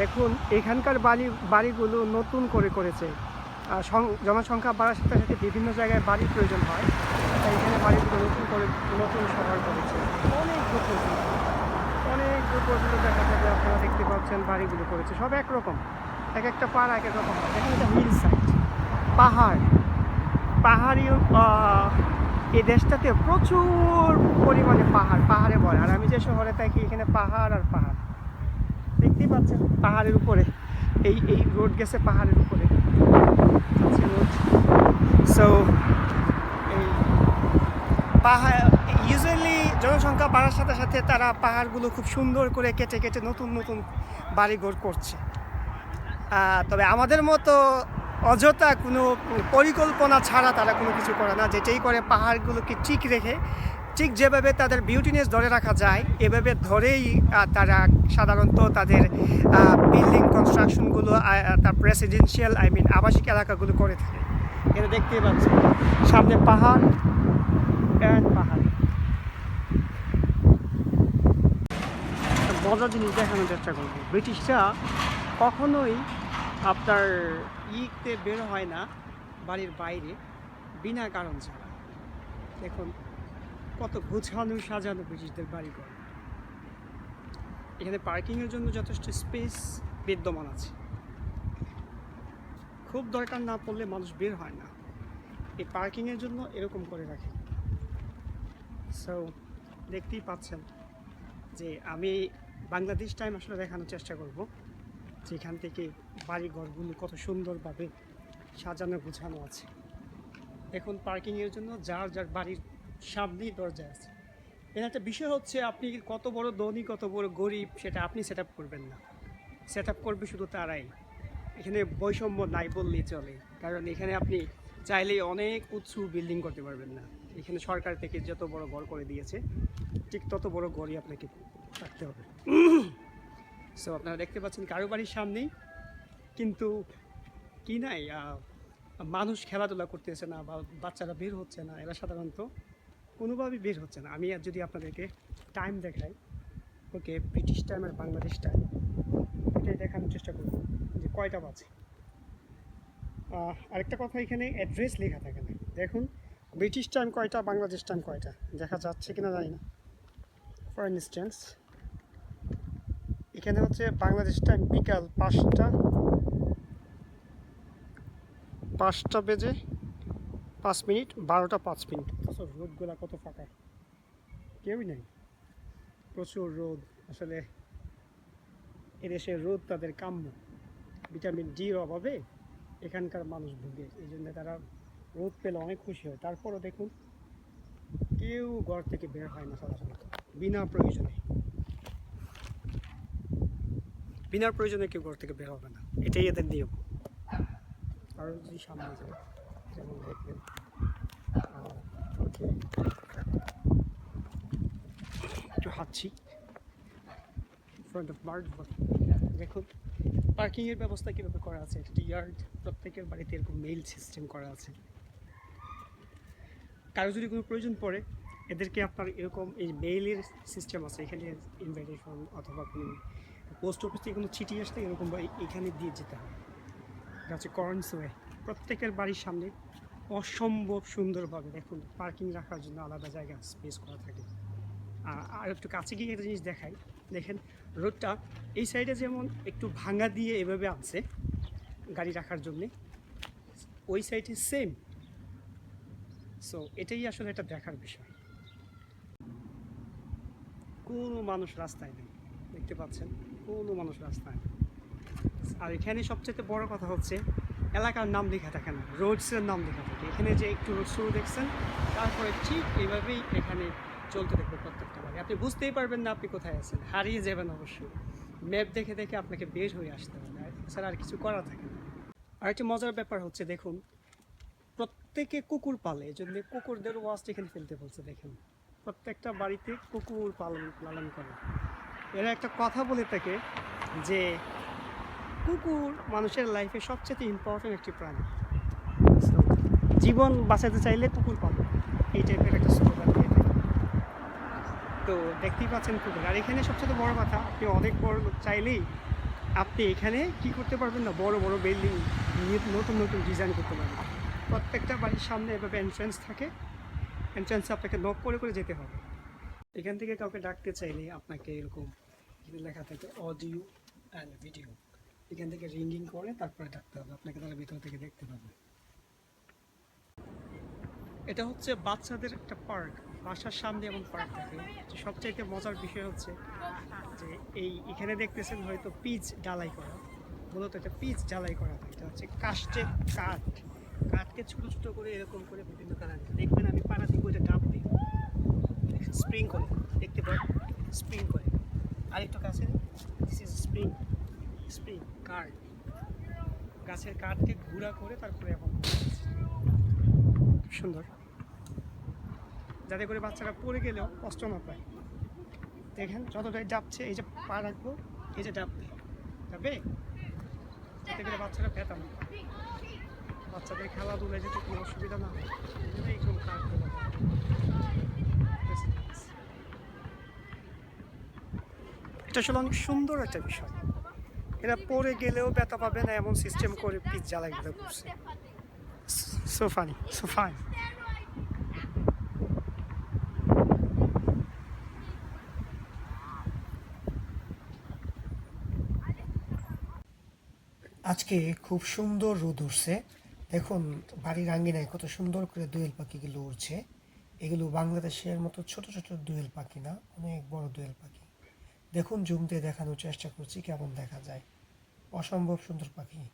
দেখুন, এখানকার বাড়ি বাড়িগুলো নতুন করে করেছে। জনসংখ্যা বাড়ার সাথে সাথে বিভিন্ন জায়গায় বাড়ির প্রয়োজন হয়। তাই এখানে বাড়িগুলো নতুন করে, নতুন শহর করেছে। অনেক দূর পর্যন্ত অনেক দূর পর্যন্ত দেখা যাবে, আপনারা দেখতে পাচ্ছেন বাড়িগুলো করেছে। সব একরকম। এক একটা পাড়া এক এক রকম দেখেন এটা হিল সাইড পাহাড়। পাহাড়ি এই দেশটাতে প্রচুর পরিমাণে পাহাড়, পাহাড়ে ভরা। আর আমি যে শহরে থাকি, এখানে পাহাড় আর পাহাড়। দেখতেই পাচ্ছেন, পাহাড়ের উপরে। এই এই রোড গেছে পাহাড়ের উপরে। সো এই পাহাড় ইউজুয়ালি জনসংখ্যা বাড়ার সাথে সাথে তারা পাহাড়গুলো খুব সুন্দর করে কেটে কেটে নতুন নতুন বাড়িঘর করছে। তবে আমাদের মতো অযথা কোনো পরিকল্পনা ছাড়া তারা কোনো কিছু করে না। যেটাই করে পাহাড়গুলোকে ঠিক রেখে ঠিক যেভাবে তাদের বিউটিনেস ধরে রাখা যায়, এভাবে ধরেই তারা সাধারণত তাদের বিল্ডিং কনস্ট্রাকশনগুলো তার প্রেসিডেন্সিয়াল আই মিন আবাসিক এলাকাগুলো করে থাকে। এটা দেখতেই পাচ্ছি সামনে পাহাড় অ্যান্ড পাহাড়। মজার জিনিস দেখানোর চেষ্টা করব। ব্রিটিশরা কখনোই আপনার ইতে বের হয় না, বাড়ির বাইরে, বিনা কারণ ছাড়া। দেখুন কত গোছানো, সাজানো ব্রিটিশদের বাড়িঘর। এখানে পার্কিংয়ের জন্য যথেষ্ট স্পেস বিদ্যমান আছে। খুব দরকার না পড়লে মানুষ বের হয় না। এই পার্কিংয়ের জন্য এরকম করে রাখে। সো দেখতেই পাচ্ছেন যে আমি বাংলাদেশ টাইম আসলে দেখানোর চেষ্টা করব যেখান থেকে বাড়ি ঘরগুলো কত সুন্দরভাবে সাজানো, গোছানো আছে। এখন পার্কিংয়ের জন্য যার যার বাড়ির সামনেই দরজা আছে। এর একটা বিষয় হচ্ছে আপনি কত বড় ধনী, কত বড় গরিব, সেটা আপনি সেট করবেন না। সেট করবে শুধু তারাই। এখানে বৈষম্য নাই বললেই চলে। কারণ এখানে আপনি চাইলেই অনেক উঁচু বিল্ডিং করতে পারবেন না। এখানে সরকার থেকে যত বড় ঘর করে দিয়েছে, ঠিক তত বড় ঘরই আপনাকে রাখতে হবে। সো আপনারা দেখতে পাচ্ছেন কারও বাড়ির সামনেই। কিন্তু কি নাই মানুষ খেলাধুলা করতেছে না বা বাচ্চারা বের হচ্ছে না। এরা সাধারণত কোনোভাবেই বের হচ্ছে না। আমি আর যদি আপনাদেরকে টাইম দেখাই, ওকে ব্রিটিশ টাইম আর বাংলাদেশ টাইম এটাই দেখানোর চেষ্টা করব যে কয়টা বাজে। আরেকটা কথা এখানে অ্যাড্রেস লেখা থাকে না। দেখুন ব্রিটিশ টাইম কয়টা বাংলাদেশ টাইম কয়টা? দেখা যাচ্ছে কিনা জানি না। ফর ইনস্ট্যান্স এখানে হচ্ছে বাংলাদেশ টাইম বিকাল পাঁচটা পাঁচটা বেজে পাঁচ মিনিট, বারোটা পাঁচ মিনিট। অথচ রোদগুলা কত ফাঁকা। কেউই নেই। প্রচুর রোদ। আসলে এদেশে রোদ তাদের কাম্য। ভিটামিন ডির অভাবে এখানকার মানুষ ভুগে। এই জন্য তারা রোদ পেলে অনেক খুশি হয়। তারপরও দেখুন, কেউ ঘর থেকে বের হয় না সাধারণত। বিনা প্রয়োজনে। বিনা প্রয়োজনে কেউ ঘর থেকে বের হবে না। এটাই এদের নিয়ম। আরও যদি সামনে একটু হাঁটছি ফ্রন্ট অফ মার্ট দেখুন পার্কিংয়ের ব্যবস্থা কীভাবে করা আছে? একটি ইয়ার্ড প্রত্যেকের বাড়িতে এরকম মেইল সিস্টেম করা আছে। কারও যদি কোনো প্রয়োজন পড়ে, এদেরকে আপনার এরকম এই মেইলের সিস্টেম আছে, এখানে ইনভাইটেশন অথবা কোনো পোস্ট অফিস থেকে কোনো চিঠি আসলে এরকম এখানে দিয়ে যেতে হবে এটা হচ্ছে করন্স ওয়ে প্রত্যেকের বাড়ির সামনে অসম্ভব সুন্দরভাবে দেখুন পার্কিং রাখার জন্য আলাদা জায়গা স্পেস করা থাকে। আর একটু কাছে গিয়ে একটা জিনিস দেখাই। দেখেন রোডটা এই সাইডে যেমন একটু ভাঙা দিয়ে এভাবে আছে গাড়ি রাখার জন্যে, ওই সাইডে সেম সো এটাই আসলে একটা দেখার বিষয়। কোনো মানুষ রাস্তায় নেই, দেখতে পাচ্ছেন? কোনো মানুষ রাস্তায় নেই। আর এখানে সবচেয়ে বড় কথা হচ্ছে এলাকার নাম লেখা থাকে না, রোডসের নাম লেখা থাকে। এখানে যে একটু রোড শুরু দেখছেন, তারপরে ঠিক এইভাবেই এখানে চলতে থাকবে প্রত্যেকটা বাড়ি। আপনি বুঝতেই পারবেন না আপনি কোথায় আছেন, হারিয়ে যাবেন অবশ্যই। ম্যাপ দেখে দেখে আপনাকে বের হয়ে আসতে হবে এছাড়া আর কিছু করা থাকে না। আর একটা মজার ব্যাপার হচ্ছে, দেখুন, প্রত্যেকে কুকুর পালে জন্য কুকুরদের ওয়াস্ট এখানে ফেলতে বলছে, দেখেন, প্রত্যেকটা বাড়িতে কুকুর পালন লালন করে। এরা একটা কথা বলে থাকে যে কুকুর মানুষের লাইফে সবচেয়ে ইম্পর্টেন্ট একটি প্রাণী। জীবন বাঁচাতে চাইলে কুকুর পাবো এই টাইপের একটা স্লোগান দিয়ে। তো দেখতেই পাচ্ছেন কুকুর। আর এখানে সবচেয়ে বড় কথা আপনি অনেক বড় লোক চাইলেই আপনি এখানে কি করতে পারবেন না? বড় বড় বিল্ডিং নতুন নতুন ডিজাইন করতে পারবেন। প্রত্যেকটা বাড়ির সামনে এভাবে এন্ট্রান্স থাকে। এন্ট্রান্সে আপনাকে নক করে করে যেতে হবে। এখান থেকে কাউকে ডাকতে চাইলে আপনাকে এরকম লেখা থাকে অডিও অ্যান্ড ভিডিও এখান থেকে রিঙ্গিং করে তারপরে ডাকতে হবে। আপনাকে তারা ভিতর থেকে দেখতে পাবে। এটা হচ্ছে বাচ্চাদের একটা পার্ক। বাসার সামনে এমন পার্ক থাকে। সবচাইতে মজার বিষয় হচ্ছে যে এই এখানে দেখতেছেন হয়তো পিচ ডালাই করা। মূলত এটা পিচ ডালাই করা এটা হচ্ছে কাস্টে কাঠ। কাঠকে ছোট ছোট করে এরকম করে বিভিন্ন কালার দেখবেন আমি পাড়া দিব এটা ডাব দিই। স্প্রিং করে। দেখতে পাই স্প্রিং করে। আরেকটু কাছে। দিস ইজ স্প্রিং কার্ড গাছের কাঠকে ঘুরা করে তারপরে এখন সুন্দর। যাতে করে বাচ্চারা পড়ে গেলেও কষ্ট না পায়। দেখেন যতটাই ডাবছে এই যে পা রাখব এই যে ডাববে যাবে যাতে করে বাচ্চারা ব্যথা না বাচ্চাদের খেলাধুলায় যাতে কোনো অসুবিধা না হয় এই জন্য এইরকম কাঠগুলো এটা আসলে অনেক সুন্দর একটা বিষয়। এরা পড়ে গেলেও ব্যথা পাবে না, এমন সিস্টেম করে পিচ জ্বালাই গেলে করছে। সো ফানি সো আজকে খুব সুন্দর রোদ উঠছে। দেখুন, বাড়ির আঙ্গিনায় কত সুন্দর করে দোয়েল পাখিগুলো উড়ছে। এগুলো বাংলাদেশের মতো ছোট ছোট দোয়েল পাখি না, অনেক বড় দোয়েল পাখি। দেখুন জুমতে দেখানোর চেষ্টা করছি, কেমন দেখা যায়। অসম্ভব সুন্দর পাখি।